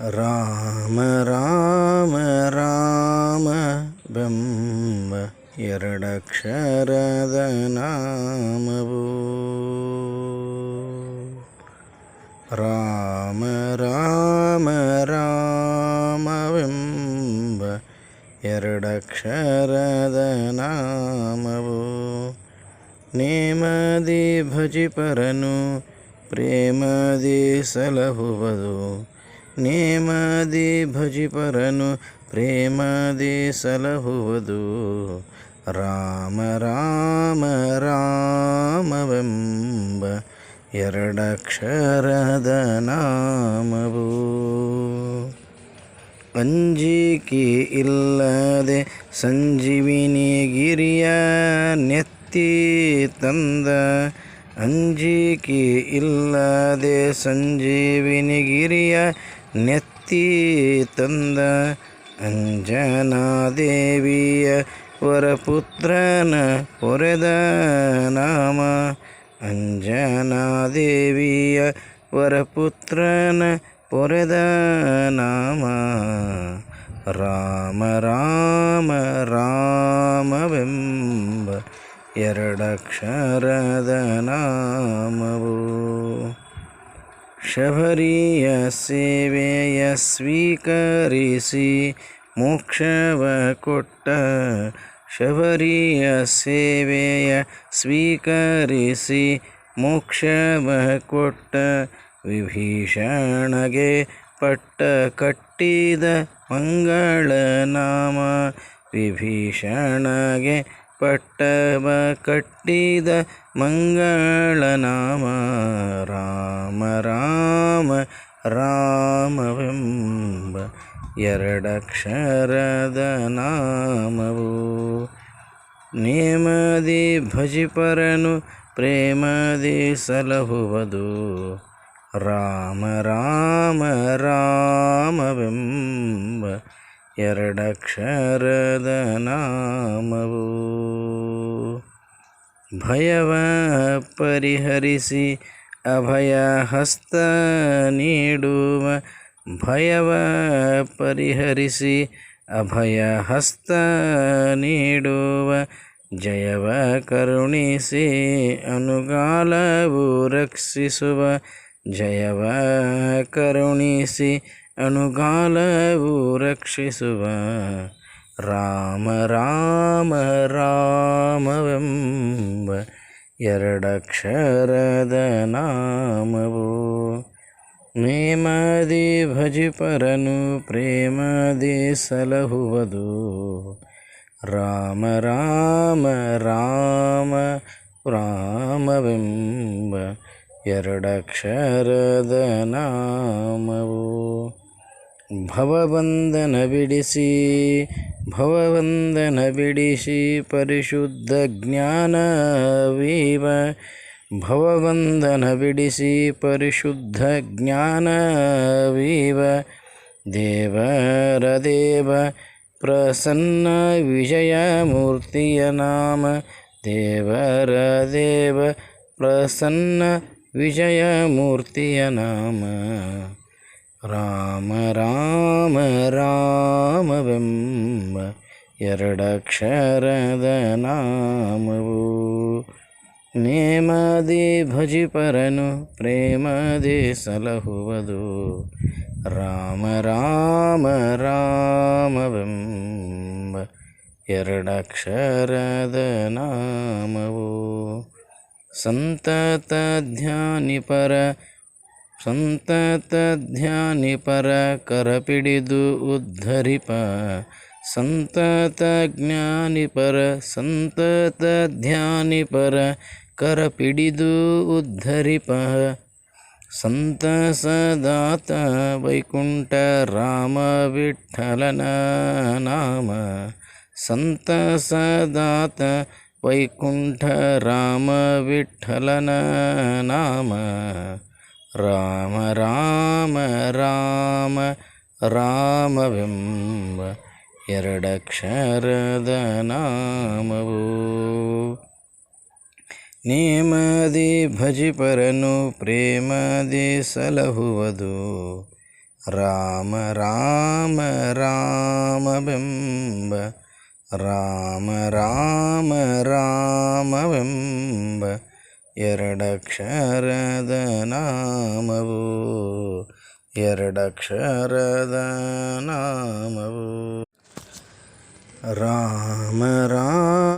ರಾಮ ರಾಮ ರಾಮ ಬೆಂಬ ಎರಡಕ್ಷರದ ನಾಮವು ರಾಮ ರಾಮ ರಾಮವೆಂಬ ಎರಡಕ್ಷರದ ನಾಮವು ನೇಮದಿ ಭಜಿಪರನು ಪ್ರೇಮದಿ ಸಲಹುವುದು ನೇಮದಿ ಭಜಿಪರನು ಪ್ರೇಮದಿ ಸಲಹುವುದು. ರಾಮ ರಾಮ, ರಾಮವೆಂಬ ಎರಡಕ್ಷರದ ನಾಮವು. ಅಂಜಿಕೆ ಇಲ್ಲದೆ ಸಂಜೀವಿನಿ ಗಿರಿಯ ನೆತ್ತಿ ತಂದ. ಅಂಜಿಕೆ ಇಲ್ಲದೆ ಸಂಜೀವಿನಿ ಗಿರಿಯ ನೆತ್ತಿ ತಂದ ಅಂಜನಾದೇವಿಯ ವರಪುತ್ರನ ಪೊರೆದ ನಾಮ ಅಂಜನಾದೇವಿಯ ವರಪುತ್ರನ ಪೊರೆದ ನಾಮ ರಾಮ ರಾಮ ರಾಮವೆಂಬ ಎರಡಕ್ಷರದ ನಾಮವು ಶಬರಿಯ ಸೇವೆಯ ಸ್ವೀಕರಿಸಿ ಮೋಕ್ಷವ ಕೊಟ್ಟ. ಶಬರಿಯ ಸೇವೆಯ ಸ್ವೀಕರಿಸಿ ಮೋಕ್ಷವ ಕೊಟ್ಟ. ವಿಭೀಷಣಗೆ ಪಟ್ಟ ಕಟ್ಟಿದ ಮಂಗಳ ನಾಮ ವಿಭೀಷಣಗೆ ಪಟ್ಟವ ಕಟ್ಟಿದ ಮಂಗಳ ನಾಮ. ರಾಮ ರಾಮ, ರಾಮವೆಂಬ ಎರಡಕ್ಷರದ ನಾಮವು. ನೇಮದಿ ಭಜಿಪರನು ಪ್ರೇಮದಿ ಸಲಹುವುದು. ರಾಮ ರಾಮ, ರಾಮವೆಂಬ ಎರಡಕ್ಷರದ ನಾಮವು ಭಯವ ಪರಿಹರಿಸಿ ಅಭಯ ಹಸ್ತ ನೀಡುವ. ಭಯವ ಪರಿಹರಿಸಿ ಅಭಯ ಹಸ್ತ ನೀಡುವ. ಜಯವ ಕರುಣಿಸಿ ಅನುಗಾಲವು ರಕ್ಷಿಸುವ. ಜಯವ ಕರುಣಿಸಿ ಅನುಗಾಲವು ರಕ್ಷಿಸುವ. ರಾಮ ರಾಮ, ರಾಮವೆಂಬ ಎರಡಕ್ಷರದ ನಾಮವು. ನೇಮದಿ ಭಜಿಪರನು ಪ್ರೇಮದಿ ಸಲಹುವುದು. ರಾಮ ರಾಮ ರಾಮ, ರಾಮವೆಂಬ ಎರಡಕ್ಷರದ ನಾಮವು ಭವಬಂಧನ ಬಿಡಿಸಿ ಭವಬಂಧನ ಬಿಡಿಸಿ ಪರಿಶುದ್ಧ ಜ್ಞಾನವೀವ ಭವಬಂಧನ ಬಿಡಿಸಿ ಪರಿಶುದ್ಧ ಜ್ಞಾನವೀವ ದೇವರ ದೇವ ಪ್ರಸನ್ನ ವಿಜಯಮೂರ್ತಿಯ ನಾಮ ದೇವರ ದೇವ ಪ್ರಸನ್ನ ವಿಜಯಮೂರ್ತಿಯ ನಾಮ. ರಾಮ ರಾಮ, ರಾಮವೆಂಬ ಎರಡಕ್ಷರದ ನಾಮವು. ನೇಮದಿ ಭಜಿಪರನು ಪ್ರೇಮದಿ ಸಲಹುವುದು. ರಾಮ ರಾಮ, ರಾಮವೆಂಬ ಎರಡಕ್ಷರದ ನಾಮವು. ಸಂತತ ಧ್ಯಾನಿಪರ ಸಂತತ ಧ್ಯಾನಿಪರ ಕರಪಿಡಿದು ಉದ್ಧರಿಪ. ಸಂತತ ಜ್ಞಾನಿಪರ ಸಂತತ ಧ್ಯಾನಿಪರ ಕರಪಿಡಿದು ಉದ್ಧರಿಪ. ಸಂತಸದಾತ ವೈಕುಂಠ ರಾಮ ವಿಠಲನ ನಾಮ. ಸಂತಸದಾತ ವೈಕುಂಠ ರಾಮ ವಿಠಲನ ನಾಮ. ರಾಮ ರಾಮ ರಾಮ ರಾಮವೆಂಬ ಎರಡಕ್ಷರದ ನಾಮವು. ನೇಮದಿ ಭಜಿಪರನು ಪ್ರೇಮದಿ ಸಲಹುವುದು. ರಾಮ ರಾಮ ರಾಮವೆಂಬ ರಾಮ ರಾಮ ರಾಮವೆಂಬ ಎರಡಕ್ಷರದ ನಾಮವು ಎರಡಕ್ಷರದ ನಾಮವು ರಾಮ ರಾಮ